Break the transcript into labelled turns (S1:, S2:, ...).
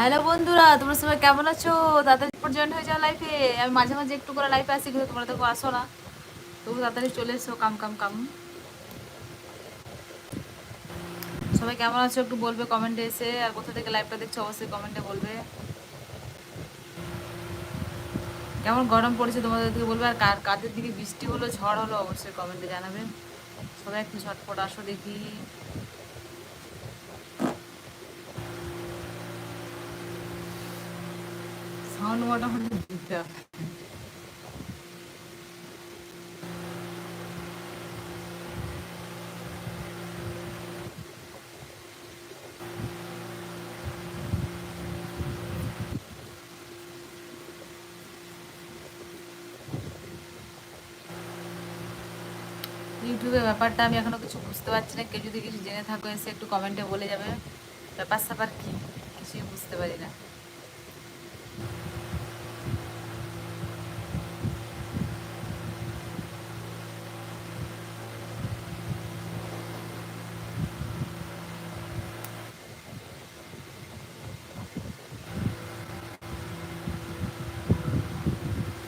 S1: Hello বন্ধুরা, তোমরা সবাই কেমন আছো? তাড়াতাড়ি জয়েন হয়ে যাও লাইফে আমি মাঝে মাঝে একটু করে লাইফে আসি, কিন্তু তোমরা দেখো আসো না। তবু তাড়াতাড়ি চলে এসো, কাম কাম কাম। সবাই কেমন আছো? একটু বলবে কমেন্টে এসে। আর কোথা থেকে লাইভটা দেখছ, অবশ্যই কমেন্টে বলবে। কেমন গরম পড়েছে তোমাদের দিকে বলবে? আর কার, কাদের দিকে বৃষ্টি হলো, ঝড় হলো, অবশ্যই কমেন্টে জানাবে। সবাই একটু ঝটপট আসো দেখি। সাউন্ড মোটামুটি দিতে হবে ইউটিউবের ব্যাপারটা আমি এখনও কিছু বুঝতে পারছি না। কেউ যদি কিছু জেনে থাকো, এসে একটু কমেন্টে বলে যাবে। ব্যাপার স্যাপার কি? কিছুই বুঝতে পারি না।